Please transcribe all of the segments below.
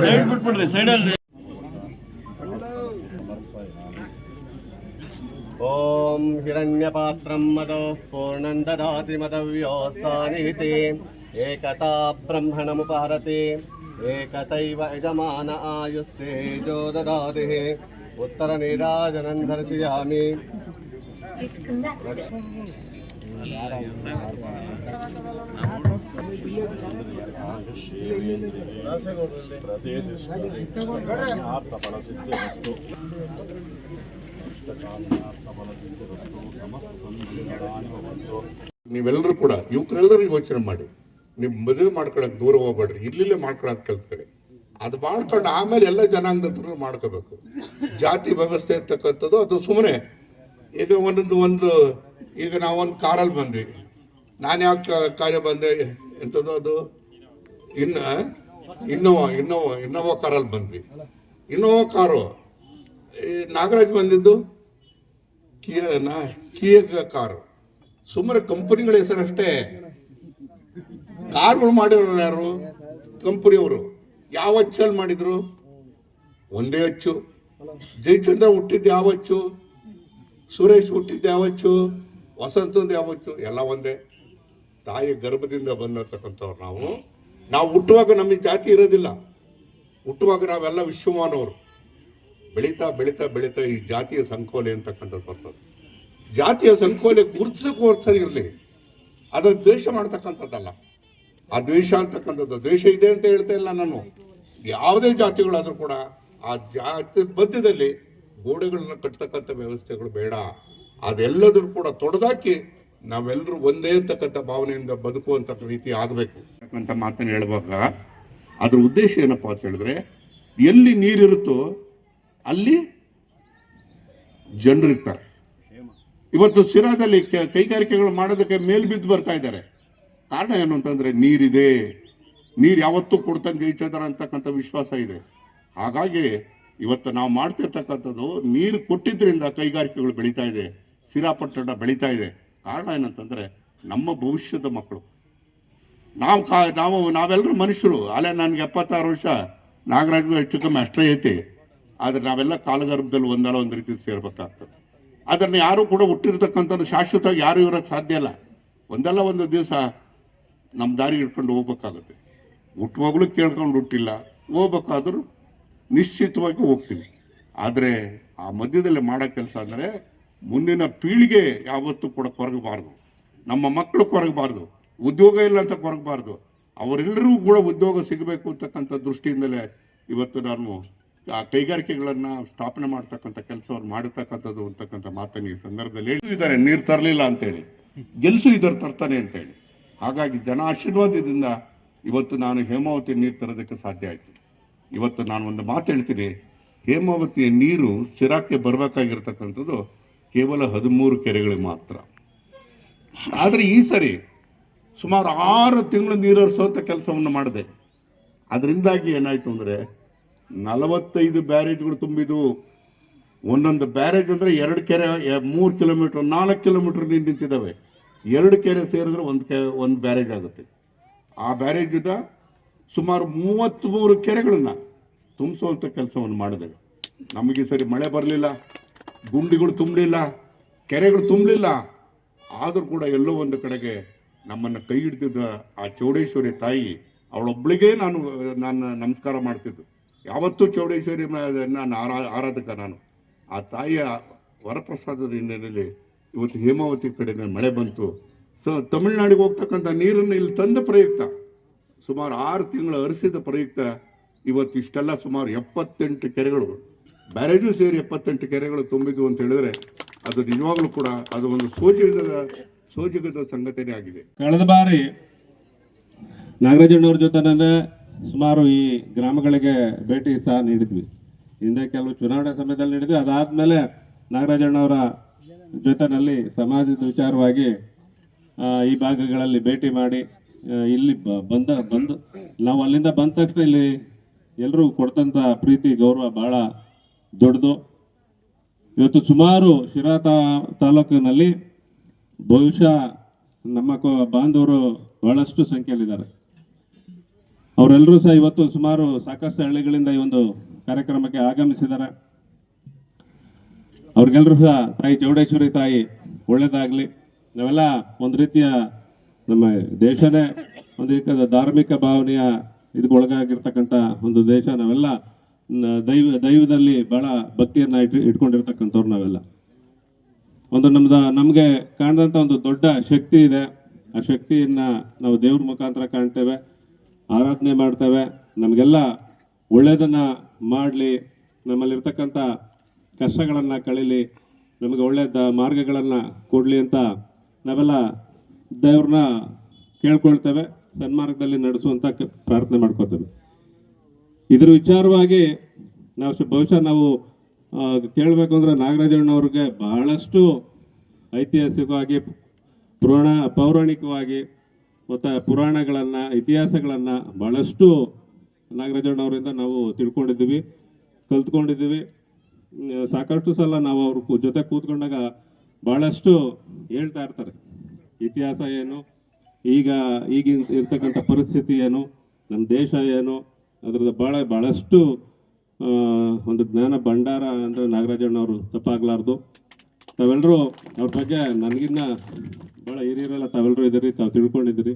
Side put பண்றேன் side हिरण्यपात्रं मदः पूर्णं ददाति मदव्योत्सानिहिते एकता ब्रह्मणमुपहरति। एकतैव यजमान आयुस्तेजो ददातिः उत्तरनीराजनं दर्शयामि ನೀವೆಲ್ಲರೂ ಕೂಡ ಯುವಕರೆಲ್ಲರೂ ಯೋಚನೆ ಮಾಡಿ. ನೀವು ಮದುವೆ ಮಾಡ್ಕೊಳಕ್ ದೂರ ಹೋಗ್ಬೇಡ್ರಿ. ಇಲ್ಲಿಲ್ಲೇ ಮಾಡ್ಕೊಳಕ್ ಕಲ್ತ್ಕೊಳ್ಳಿ. ಅದು ಮಾಡ್ಕೊಂಡು ಆಮೇಲೆ ಎಲ್ಲ ಜನಾಂಗದ ಮಾಡ್ಕೋಬೇಕು. ಜಾತಿ ವ್ಯವಸ್ಥೆ ಇರ್ತಕ್ಕಂಥದ್ದು ಅದು ಸುಮ್ಮನೆ ಈಗ ಒಂದೊಂದು ಒಂದು, ಈಗ ನಾವೊಂದು ಕಾರಲ್ಲಿ ಬಂದ್ವಿ. ನಾನು ಯಾವ ಕಾರ್ಯ ಬಂದೆ? ಎಂಥದ್ದು ಅದು? ಇನ್ನ, ಇನ್ನೋವಾ ಇನ್ನೋವಾ ಇನ್ನೋವಾ ಕಾರಲ್ಲಿ ಬಂದ್ವಿ. Innova car. ನಾಗರಾಜ್ ಬಂದಿದ್ದು ಕಿಯನ ಕಿಯ ಕಾರು ಸುಮ್ಮನೆ ಕಂಪನಿಗಳ ಹೆಸರಷ್ಟೇ. ಕಾರ್ಗಳು ಮಾಡಿರೋರು ಯಾರು? ಕಂಪನಿಯವರು. ಯಾವ ಅಚ್ಚಲ್ಲಿ ಮಾಡಿದ್ರು? ಒಂದೇ ಅಚ್ಚು. ಜಯಚಂದ್ರ ಹುಟ್ಟಿದ್ದು ಯಾವ ಅಚ್ಚು? ಸುರೇಶ್ ಹುಟ್ಟಿದ್ದು ಯಾವ ಅಚ್ಚು? ವಸಂತಂದು ಯಾವ ಅಚ್ಚು? ಎಲ್ಲ ಒಂದೇ. ತಾಯಿ ಗರ್ಭದಿಂದ ಬಂದಿರ್ತಕ್ಕಂಥವ್ರು ನಾವು. ನಾವು ಹುಟ್ಟುವಾಗ ನಮಗೆ ಜಾತಿ ಇರೋದಿಲ್ಲ. ಹುಟ್ಟುವಾಗ ನಾವೆಲ್ಲ ವಿಶ್ವಮಾನವರು. ಬೆಳೀತಾ ಬೆಳೀತಾ ಬೆಳೀತಾ ಈ ಜಾತಿಯ ಸಂಕೋಲೆ ಅಂತಕ್ಕಂಥದ್ದು ಬರ್ತದೆ. ಜಾತಿಯ ಸಂಕೋಲೆ ಗುರುತಿಸೋಕೆ ಇರಲಿ. ಅದರ ದ್ವೇಷ ಮಾಡ್ತಕ್ಕಂಥದ್ದಲ್ಲ. ಆ ದ್ವೇಷ ಅಂತಕ್ಕಂಥದ್ದು, ದ್ವೇಷ ಇದೆ ಅಂತ ಹೇಳ್ತಾ ಇಲ್ಲ ನಾನು. ಯಾವುದೇ ಜಾತಿಗಳಾದರೂ ಕೂಡ ಆ ಜಾತಿ ಮಧ್ಯದಲ್ಲಿ ಗೋಡೆಗಳನ್ನ ಕಟ್ತಕ್ಕಂಥ ವ್ಯವಸ್ಥೆಗಳು ಬೇಡ. ಅದೆಲ್ಲದರೂ ಕೂಡ ತೊಡೆದಾಕಿ ನಾವೆಲ್ಲರೂ ಒಂದೇ ಅಂತಕ್ಕಂಥ ಭಾವನೆಯಿಂದ ಬದುಕುವಂತ ರೀತಿ ಆಗಬೇಕು. ಅಂತ ಮಾತನ್ನು ಹೇಳುವಾಗ ಅದ್ರ ಉದ್ದೇಶ ಏನಪ್ಪಾ ಅಂತ ಹೇಳಿದ್ರೆ, ಎಲ್ಲಿ ನೀರಿರುತ್ತೋ ಅಲ್ಲಿ ಜನರು ಇರ್ತಾರೆ. ಇವತ್ತು ಸಿರಾದಲ್ಲಿ ಕೈಗಾರಿಕೆಗಳು ಮಾಡೋದಕ್ಕೆ ಮೇಲ್ಬಿದ್ದು ಬರ್ತಾ ಇದ್ದಾರೆ. ಕಾರಣ ಏನು ಅಂತಂದ್ರೆ ನೀರಿದೆ. ನೀರು ಯಾವತ್ತೂ ಕೊಡ್ತಂಗೆ ಜಯಿಸೋದರ ಅಂತಕ್ಕಂಥ ವಿಶ್ವಾಸ ಇದೆ. ಹಾಗಾಗಿ ಇವತ್ತು ನಾವು ಮಾಡ್ತಿರ್ತಕ್ಕಂಥದ್ದು ನೀರು ಕೊಟ್ಟಿದ್ರಿಂದ ಕೈಗಾರಿಕೆಗಳು ಬೆಳೀತಾ ಇದೆ. ಸಿರಾಪಟ್ಟಣ ಬೆಳೀತಾ ಇದೆ. ಕಾರಣ ಏನಂತಂದರೆ ನಮ್ಮ ಭವಿಷ್ಯದ ಮಕ್ಕಳು. ನಾವು ಕಾ, ನಾವು, ನಾವೆಲ್ಲರೂ ಮನುಷ್ಯರು. ಅಲ್ಲೇ ನನಗೆ ಎಪ್ಪತ್ತಾರು ವರ್ಷ. ನಾಗರಾಜ್ ಹೆಚ್ಚು ಕಮ್ಮಿ ಅಷ್ಟೇ ಐತಿ. ಆದರೆ ನಾವೆಲ್ಲ ಕಾಲಗರ್ಭದಲ್ಲಿ ಒಂದಲ್ಲ ಒಂದು ರೀತಿ ಸೇರ್ಬೇಕಾಗ್ತದೆ ಅದನ್ನು ಯಾರು ಕೂಡ ಹುಟ್ಟಿರ್ತಕ್ಕಂಥದ್ದು ಶಾಶ್ವತವಾಗಿ ಯಾರು ಇರೋಕ್ಕೆ ಸಾಧ್ಯ ಇಲ್ಲ. ಒಂದಲ್ಲ ಒಂದು ದಿವಸ ನಮ್ಮ ದಾರಿ ಹಿಡ್ಕೊಂಡು ಹೋಗ್ಬೇಕಾಗುತ್ತೆ. ಹುಟ್ಟುವಾಗಲೂ ಕೇಳ್ಕೊಂಡು ಹುಟ್ಟಿಲ್ಲ. ಹೋಗ್ಬೇಕಾದ್ರೂ ನಿಶ್ಚಿತವಾಗಿ ಹೋಗ್ತೀವಿ. ಆದರೆ ಆ ಮಧ್ಯದಲ್ಲಿ ಮಾಡೋ ಕೆಲಸ ಅಂದರೆ ಮುಂದಿನ ಪೀಳಿಗೆ ಯಾವತ್ತೂ ಕೂಡ ಕೊರಗಬಾರ್ದು. ನಮ್ಮ ಮಕ್ಕಳು ಕೊರಗಬಾರ್ದು. ಉದ್ಯೋಗ ಇಲ್ಲ ಅಂತ ಕೊರಗಬಾರ್ದು. ಅವರೆಲ್ಲರಿಗೂ ಕೂಡ ಉದ್ಯೋಗ ಸಿಗಬೇಕು ಅಂತಕ್ಕಂಥ ದೃಷ್ಟಿಯಿಂದಲೇ ಇವತ್ತು ನಾನು ಕೈಗಾರಿಕೆಗಳನ್ನು ಸ್ಥಾಪನೆ ಮಾಡ್ತಕ್ಕಂಥ ಕೆಲಸವನ್ನು ಮಾಡತಕ್ಕಂಥದ್ದು ಅಂತಕ್ಕಂಥ ಮಾತನ್ನು ಈ ಸಂದರ್ಭದಲ್ಲಿ ಹೇಳಿದ್ದಾರೆ ನೀರು ತರಲಿಲ್ಲ ಅಂತೇಳಿ. ಗೆಲ್ಸು ಇದ್ರ ತರ್ತಾನೆ ಅಂತೇಳಿ. ಹಾಗಾಗಿ ಜನ ಆಶೀರ್ವಾದದಿಂದ ಇವತ್ತು ನಾನು ಹೇಮಾವತಿ ನೀರು ತರೋದಕ್ಕೆ ಸಾಧ್ಯ ಆಯಿತು. ಇವತ್ತು ನಾನು ಒಂದು ಮಾತು ಹೇಳ್ತೀನಿ. ಹೇಮಾವತಿಯ ನೀರು ಸಿರಾಕ್ಕೆ ಬರಬೇಕಾಗಿರ್ತಕ್ಕಂಥದ್ದು ಕೇವಲ ಹದಿಮೂರು ಕೆರೆಗಳಿಗೆ ಮಾತ್ರ. ಆದರೆ ಈ ಸರಿ ಸುಮಾರು ಆರು ತಿಂಗಳು ನೀರು ಹರಿಸುವಂಥ ಕೆಲಸವನ್ನು ಮಾಡಿದೆ. ಅದರಿಂದಾಗಿ ಏನಾಯಿತು ಅಂದರೆ ನಲವತ್ತೈದು ಬ್ಯಾರೇಜ್ಗಳು ತುಂಬಿದ್ವು ಒಂದೊಂದು ಬ್ಯಾರೇಜ್ ಅಂದರೆ ಎರಡು ಕೆರೆ ಮೂರು ಕಿಲೋಮೀಟ್ರ್, ನಾಲ್ಕು ಕಿಲೋಮೀಟ್ರ್ ನೀರು ನಿಂತಿದ್ದಾವೆ. ಎರಡು ಕೆರೆ ಸೇರಿದ್ರೆ ಒಂದು ಕೆ, ಒಂದು ಬ್ಯಾರೇಜ್ ಆಗುತ್ತೆ. ಆ ಬ್ಯಾರೇಜಿಂದ ಸುಮಾರು ಮೂವತ್ತ್ಮೂರು ಕೆರೆಗಳನ್ನು ತುಂಬಿಸುವಂಥ ಕೆಲಸವನ್ನು ಮಾಡಿದೆವು ನಮಗೆ ಸರಿ ಮಳೆ ಬರಲಿಲ್ಲ, ಗುಂಡಿಗಳು ತುಂಬಲಿಲ್ಲ, ಕೆರೆಗಳು ತುಂಬಲಿಲ್ಲ. ಆದರೂ ಕೂಡ ಎಲ್ಲೋ ಒಂದು ಕಡೆಗೆ ನಮ್ಮನ್ನು ಕೈ ಹಿಡಿದಿದ್ದ ಆ ಚೌಡೇಶ್ವರಿ ತಾಯಿ ಅವಳೊಬ್ಬಳಿಗೆ ನಾನು ನಾನು ನಮಸ್ಕಾರ ಮಾಡ್ತಿದ್ದು. ಯಾವತ್ತೂ ಚೌಡೇಶ್ವರಿ ನಾನು ಆರಾ ಆರಾಧಕ ನಾನು. ಆ ತಾಯಿಯ ವರಪ್ರಸಾದದ ಹಿನ್ನೆಲೆಯಲ್ಲಿ ಇವತ್ತು ಹೇಮಾವತಿ ಕಡೆಗೆ ಮಳೆ ಬಂತು. ಸ, ತಮಿಳ್ನಾಡಿಗೆ ಹೋಗ್ತಕ್ಕಂಥ ನೀರನ್ನು ಇಲ್ಲಿ ತಂದ ಪ್ರಯುಕ್ತ. ಸುಮಾರು ಆರು ತಿಂಗಳು ಅರಿಸಿದ ಪ್ರಯುಕ್ತ. ಇವತ್ತು ಇಷ್ಟೆಲ್ಲ ಸುಮಾರು ಎಪ್ಪತ್ತೆಂಟು ಕೆರೆಗಳು, ಬ್ಯಾರೇಜು ಸೇರಿ ಎಪ್ಪತ್ತೆಂಟು ಕೆರೆಗಳು ತುಂಬಿದ್ವು ಅಂತ ಹೇಳಿದ್ರೆ ಅದು ನಿಜವಾಗ್ಲೂ ಕೂಡ ಅದು ಒಂದು ಸೋಜಿಗದ ಸೋಜಿಗದ ಸಂಗತಿನೇ ಆಗಿದೆ. ಕಳೆದ ಬಾರಿ ನಾಗರಾಜಣ್ಣವ್ರ ಜೊತೆನೇ ಸುಮಾರು ಈ ಗ್ರಾಮಗಳಿಗೆ ಭೇಟಿ ಸಹ ನೀಡಿದ್ವಿ. ಹಿಂದೆ ಕೆಲವು ಚುನಾವಣೆ ಸಮಯದಲ್ಲಿ ನೀಡಿದ್ವಿ. ಅದಾದ್ಮೇಲೆ ನಾಗರಾಜಣ್ಣವರ ಜೊತೆನಲ್ಲಿ ಸಮಾಜದ ವಿಚಾರವಾಗಿ ಈ ಭಾಗಗಳಲ್ಲಿ ಭೇಟಿ ಮಾಡಿ ಇಲ್ಲಿ ಬಂದ, ಬಂದು ನಾವು ಅಲ್ಲಿಂದ ಬಂದ ತಕ್ಷಣ ಇಲ್ಲಿ ಎಲ್ಲರೂ ಕೊಡ್ತಂಥ ಪ್ರೀತಿ, ಗೌರವ ಬಹಳ ದೊಡ್ಡದು. ಇವತ್ತು ಸುಮಾರು ಶಿರಾ ತಾ- ತಾಲೂಕಿನಲ್ಲಿ ಬಹುಶಃ ನಮ್ಮ ಬಾಂಧವರು ಬಹಳಷ್ಟು ಸಂಖ್ಯೆಯಲ್ಲಿದ್ದಾರೆ. ಅವರೆಲ್ಲರೂ ಸಹ ಇವತ್ತು ಸುಮಾರು ಸಾಕಷ್ಟು ಹಳ್ಳಿಗಳಿಂದ ಈ ಒಂದು ಕಾರ್ಯಕ್ರಮಕ್ಕೆ ಆಗಮಿಸಿದ್ದಾರೆ. ಅವ್ರಿಗೆಲ್ಲರೂ ಸಹ ತಾಯಿ ಚೌಡೇಶ್ವರಿ ತಾಯಿ ಒಳ್ಳೇದಾಗ್ಲಿ. ನಾವೆಲ್ಲ ಒಂದು ರೀತಿಯ ನಮ್ಮ ದೇಶನೇ ಒಂದು ರೀತಿಯ ಧಾರ್ಮಿಕ ಭಾವನೆಯ ಇದಕ್ಕೊಳಗಾಗಿರ್ತಕ್ಕಂಥ ಒಂದು ದೇಶ. ನಾವೆಲ್ಲ ದೈವ, ದೈವದಲ್ಲಿ ಬಹಳ ಭಕ್ತಿಯನ್ನ ಇಟ್ ಇಟ್ಕೊಂಡಿರ್ತಕ್ಕಂಥವ್ರು ನಾವೆಲ್ಲ. ಒಂದು ನಮ್ದ, ನಮಗೆ ಕಾಣದಂತ ಒಂದು ದೊಡ್ಡ ಶಕ್ತಿ ಇದೆ. ಆ ಶಕ್ತಿಯನ್ನ ನಾವು ದೇವ್ರ ಮುಖಾಂತರ ಕಾಣ್ತೇವೆ. ಆರಾಧನೆ ಮಾಡ್ತೇವೆ. ನಮಗೆಲ್ಲ ಒಳ್ಳೇದನ್ನ ಮಾಡಲಿ. ನಮ್ಮಲ್ಲಿರ್ತಕ್ಕಂಥ ಕಷ್ಟಗಳನ್ನು ಕಳೀಲಿ. ನಮಗೆ ಒಳ್ಳೆಯ ಮಾರ್ಗಗಳನ್ನ ಕೊಡಲಿ ಅಂತ ನಾವೆಲ್ಲ ದೇವ್ರನ್ನ ಕೇಳ್ಕೊಳ್ತೇವೆ. ಸನ್ಮಾರ್ಗದಲ್ಲಿ ನಡೆಸುವಂಥ ಪ್ರಾರ್ಥನೆ ಮಾಡ್ಕೋತೇವೆ. ಇದ್ರ ವಿಚಾರವಾಗಿ ನಾವು ಬಹುಶಃ ನಾವು ಕೇಳಬೇಕು ಅಂದ್ರೆ ನಾಗರಾಜಣ್ಣವ್ರಿಗೆ ಬಹಳಷ್ಟು ಐತಿಹಾಸಿಕವಾಗಿ ಪುರಾಣ, ಪೌರಾಣಿಕವಾಗಿ ಮತ್ತು ಪುರಾಣಗಳನ್ನು, ಇತಿಹಾಸಗಳನ್ನು ಭಾಳಷ್ಟು ನಾಗರಾಜಣ್ಣವರಿಂದ ನಾವು ತಿಳ್ಕೊಂಡಿದ್ದೀವಿ, ಕಲ್ತ್ಕೊಂಡಿದ್ದೀವಿ. ಸಾಕಷ್ಟು ಸಲ ನಾವು ಅವ್ರ ಜೊತೆ ಕೂತ್ಕೊಂಡಾಗ ಭಾಳಷ್ಟು ಹೇಳ್ತಾ ಇರ್ತಾರೆ. ಇತಿಹಾಸ ಏನು, ಈಗ, ಈಗಿನ ಇರ್ತಕ್ಕಂಥ ಪರಿಸ್ಥಿತಿ ಏನು ನಮ್ಮ ದೇಶ ಏನು, ಅದ್ರದ್ದು ಭಾಳ ಭಾಳಷ್ಟು ಒಂದು ಜ್ಞಾನ ಭಂಡಾರ ಅಂದರೆ ನಾಗರಾಜಣ್ಣವರು ತಪ್ಪಾಗಲಾರ್ದು. ತಾವೆಲ್ಲರೂ ಅವ್ರ ಬಗ್ಗೆ ನನಗಿನ್ನ ಭಾಳ ಹಿರಿಯರೆಲ್ಲ ತಾವೆಲ್ಲರೂ ಇದ್ದೀರಿ, ತಾವು ತಿಳ್ಕೊಂಡಿದ್ದೀರಿ.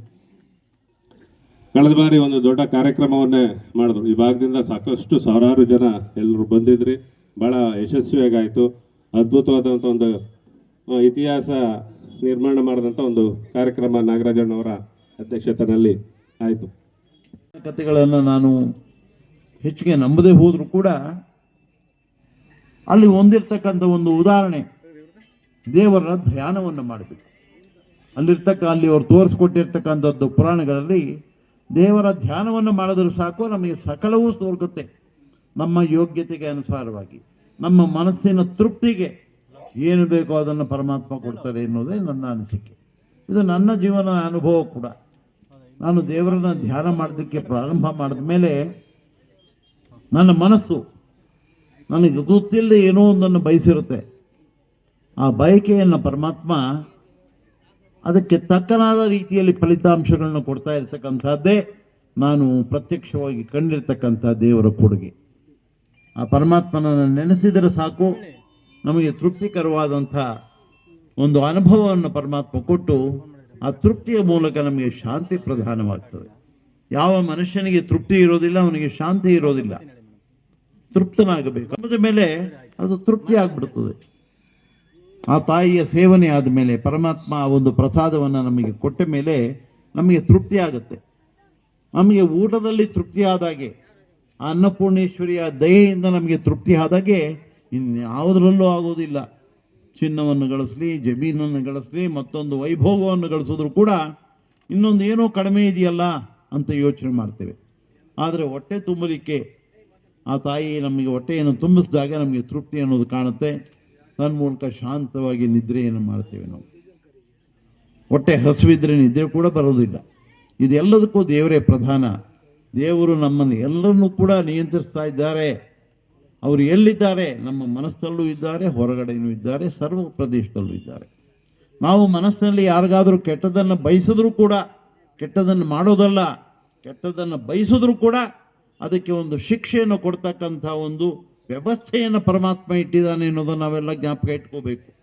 ಕಳೆದ ಬಾರಿ ಒಂದು ದೊಡ್ಡ ಕಾರ್ಯಕ್ರಮವನ್ನೇ ಮಾಡಿದ್ರು. ಈ ಭಾಗದಿಂದ ಸಾಕಷ್ಟು ಸಾವಿರಾರು ಜನ ಎಲ್ಲರೂ ಬಂದಿದ್ರಿ. ಭಾಳ ಯಶಸ್ವಿಯಾಗಾಯಿತು. ಅದ್ಭುತವಾದಂಥ ಒಂದು ಇತಿಹಾಸ ನಿರ್ಮಾಣ ಮಾಡಿದಂಥ ಒಂದು ಕಾರ್ಯಕ್ರಮ ನಾಗರಾಜಣ್ಣವರ ಅಧ್ಯಕ್ಷತೆಯಲ್ಲಿ ಆಯಿತು. ಕಥೆಗಳನ್ನು ನಾನು ಹೆಚ್ಚಿಗೆ ನಂಬದೇ ಹೋದರೂ ಕೂಡ ಅಲ್ಲಿ ಹೊಂದಿರ್ತಕ್ಕಂಥ ಒಂದು ಉದಾಹರಣೆ ದೇವರ ಧ್ಯಾನವನ್ನು ಮಾಡಬೇಕು. ಅಲ್ಲಿರ್ತಕ್ಕ ಅಲ್ಲಿ ಅವ್ರು ತೋರಿಸ್ಕೊಟ್ಟಿರ್ತಕ್ಕಂಥದ್ದು ಪುರಾಣಗಳಲ್ಲಿ ದೇವರ ಧ್ಯಾನವನ್ನು ಮಾಡಿದ್ರು ಸಾಕು, ನಮಗೆ ಸಕಲವೂ ತೋರ್ಗುತ್ತೆ. ನಮ್ಮ ಯೋಗ್ಯತೆಗೆ ಅನುಸಾರವಾಗಿ, ನಮ್ಮ ಮನಸ್ಸಿನ ತೃಪ್ತಿಗೆ ಏನು ಬೇಕೋ ಅದನ್ನು ಪರಮಾತ್ಮ ಕೊಡ್ತಾರೆ ಎನ್ನುವುದೇ ನನ್ನ ಅನಿಸಿಕೆ. ಇದು ನನ್ನ ಜೀವನ ಅನುಭವ ಕೂಡ. ನಾನು ದೇವರನ್ನ ಧ್ಯಾನ ಮಾಡೋದಕ್ಕೆ ಪ್ರಾರಂಭ ಮಾಡಿದ ಮೇಲೆ ನನ್ನ ಮನಸ್ಸು ನನಗೆ ಗೊತ್ತಿಲ್ಲದೆ ಏನೋ ಒಂದನ್ನು ಬಯಸಿರುತ್ತೆ. ಆ ಬಯಕೆಯನ್ನು ಪರಮಾತ್ಮ ಅದಕ್ಕೆ ತಕ್ಕನಾದ ರೀತಿಯಲ್ಲಿ ಫಲಿತಾಂಶಗಳನ್ನು ಕೊಡ್ತಾ ಇರತಕ್ಕಂಥದ್ದೇ ನಾನು ಪ್ರತ್ಯಕ್ಷವಾಗಿ ಕಂಡಿರ್ತಕ್ಕಂಥ ದೇವರ ಕೊಡುಗೆ. ಆ ಪರಮಾತ್ಮನನ್ನು ನೆನೆಸಿದರೆ ಸಾಕು. ನಮಗೆ ತೃಪ್ತಿಕರವಾದಂಥ ಒಂದು ಅನುಭವವನ್ನು ಪರಮಾತ್ಮ ಕೊಟ್ಟು ಆ ತೃಪ್ತಿಯ ಮೂಲಕ ನಮಗೆ ಶಾಂತಿ ಪ್ರಧಾನವಾಗ್ತದೆ. ಯಾವ ಮನುಷ್ಯನಿಗೆ ತೃಪ್ತಿ ಇರೋದಿಲ್ಲ, ಅವನಿಗೆ ಶಾಂತಿ ಇರೋದಿಲ್ಲ. ತೃಪ್ತನಾಗಬೇಕು. ಅದರ ಮೇಲೆ ಅದು ತೃಪ್ತಿ ಆಗ್ಬಿಡ್ತದೆ. ಆ ತಾಯಿಯ ಸೇವನೆ ಆದಮೇಲೆ ಪರಮಾತ್ಮ ಆ ಒಂದು ಪ್ರಸಾದವನ್ನು ನಮಗೆ ಕೊಟ್ಟ ಮೇಲೆ ನಮಗೆ ತೃಪ್ತಿ ಆಗುತ್ತೆ. ನಮಗೆ ಊಟದಲ್ಲಿ ತೃಪ್ತಿ ಆದಾಗೆ ಆ ಅನ್ನಪೂರ್ಣೇಶ್ವರಿಯ ದಯೆಯಿಂದ ನಮಗೆ ತೃಪ್ತಿ ಆದಾಗೆ ಇನ್ಯಾವುದರಲ್ಲೂ ಆಗೋದಿಲ್ಲ. ಚಿನ್ನವನ್ನು ಗಳಿಸ್ಲಿ, ಜಮೀನನ್ನು ಗಳಿಸ್ಲಿ, ಮತ್ತೊಂದು ವೈಭೋಗವನ್ನು ಗಳಿಸಿದ್ರು ಕೂಡ ಇನ್ನೊಂದು ಏನೋ ಕಡಿಮೆ ಇದೆಯಲ್ಲ ಅಂತ ಯೋಚನೆ ಮಾಡ್ತೇವೆ. ಆದರೆ ಹೊಟ್ಟೆ ತುಂಬಲಿಕ್ಕೆ ಆ ತಾಯಿ ನಮಗೆ ಹೊಟ್ಟೆಯನ್ನು ತುಂಬಿಸಿದಾಗ ನಮಗೆ ತೃಪ್ತಿ ಅನ್ನೋದು ಕಾಣುತ್ತೆ. ತನ್ಮೂಲಕ ಶಾಂತವಾಗಿ ನಿದ್ರೆಯನ್ನು ಮಾಡ್ತೇವೆ ನಾವು. ಹೊಟ್ಟೆ ಹಸುವಿದ್ರೆ ನಿದ್ರೆ ಕೂಡ ಬರೋದಿಲ್ಲ. ಇದೆಲ್ಲದಕ್ಕೂ ದೇವರೇ ಪ್ರಧಾನ. ದೇವರು ನಮ್ಮನ್ನು ಎಲ್ಲರನ್ನೂ ಕೂಡ ನಿಯಂತ್ರಿಸ್ತಾ ಇದ್ದಾರೆ. ಅವರು ಎಲ್ಲಿದ್ದಾರೆ? ನಮ್ಮ ಮನಸ್ಸಲ್ಲೂ ಇದ್ದಾರೆ ಹೊರಗಡೆಯೂ ಇದ್ದಾರೆ, ಸರ್ವ ಪ್ರದೇಶದಲ್ಲೂ ಇದ್ದಾರೆ. ನಾವು ಮನಸ್ಸಿನಲ್ಲಿ ಯಾರಿಗಾದರೂ ಕೆಟ್ಟದನ್ನು ಬಯಸಿದ್ರೂ ಕೂಡ ಕೆಟ್ಟದನ್ನು ಮಾಡೋದಲ್ಲ ಕೆಟ್ಟದನ್ನು ಬಯಸಿದ್ರೂ ಕೂಡ ಅದಕ್ಕೆ ಒಂದು ಶಿಕ್ಷೆಯನ್ನು ಕೊಡ್ತಕ್ಕಂಥ ಒಂದು ವ್ಯವಸ್ಥೆಯನ್ನು ಪರಮಾತ್ಮ ಇಟ್ಟಿದ್ದಾನೆ ಅನ್ನೋದನ್ನು ನಾವೆಲ್ಲ ಜ್ಞಾಪಕ ಇಟ್ಕೋಬೇಕು.